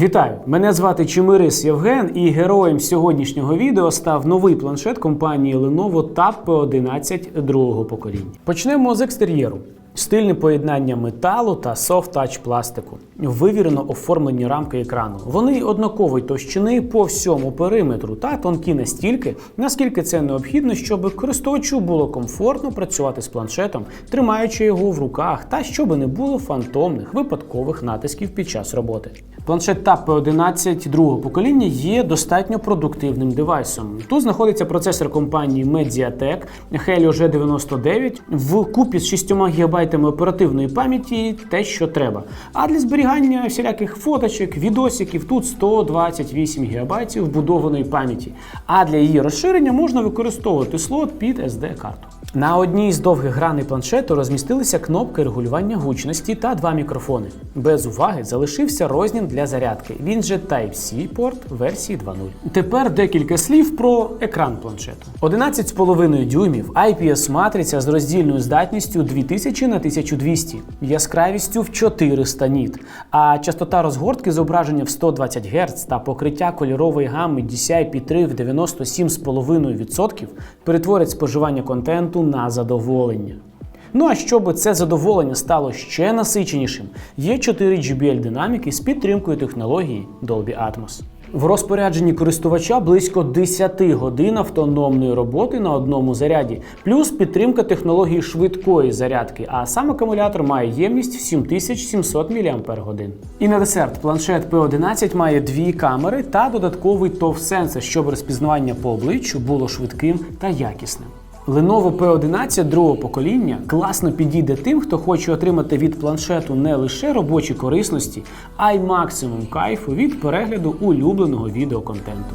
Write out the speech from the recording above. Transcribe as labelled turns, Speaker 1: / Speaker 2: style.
Speaker 1: Вітаю! Мене звати Чимирис Євген, і героєм сьогоднішнього відео став новий планшет компанії Lenovo Tab P11 другого покоління. Почнемо з екстер'єру. Стильне поєднання металу та софт-тач пластику, вивірено оформлені рамки екрану. Вони однакової товщини по всьому периметру та тонкі настільки, наскільки це необхідно, щоб користувачу було комфортно працювати з планшетом, тримаючи його в руках, та щоб не було фантомних випадкових натисків під час роботи. Планшет Tab P11 другого покоління є достатньо продуктивним девайсом. Тут знаходиться процесор компанії Mediatek Helio G99 в купі з 6 ГБ оперативної пам'яті те, що треба. А для зберігання всіляких фоточок, відосиків тут 128 ГБ вбудованої пам'яті. А для її розширення можна використовувати слот під SD-карту. На одній з довгих граней планшету розмістилися кнопки регулювання гучності та два мікрофони. Без уваги залишився розділ для зарядки. Він же Type-C порт версії 2.0. Тепер декілька слів про екран планшету. 11,5 дюймів, IPS матриця з роздільною здатністю 2000 на 1200, яскравістю в 400 ніт, а частота розгортки зображення в 120 Гц та покриття кольорової гами DCI-P3 в 97,5% перетворять споживання контенту на задоволення. Ну а щоб це задоволення стало ще насиченішим, є 4 JBL динаміки з підтримкою технології Dolby Atmos. В розпорядженні користувача близько 10 годин автономної роботи на одному заряді, плюс підтримка технології швидкої зарядки, а сам акумулятор має ємність в 7700 мАч. І на десерт планшет P11 має дві камери та додатковий тов сенсор щоб розпізнавання по обличчю було швидким та якісним. Lenovo P11 другого покоління класно підійде тим, хто хоче отримати від планшету не лише робочі корисності, а й максимум кайфу від перегляду улюбленого відеоконтенту.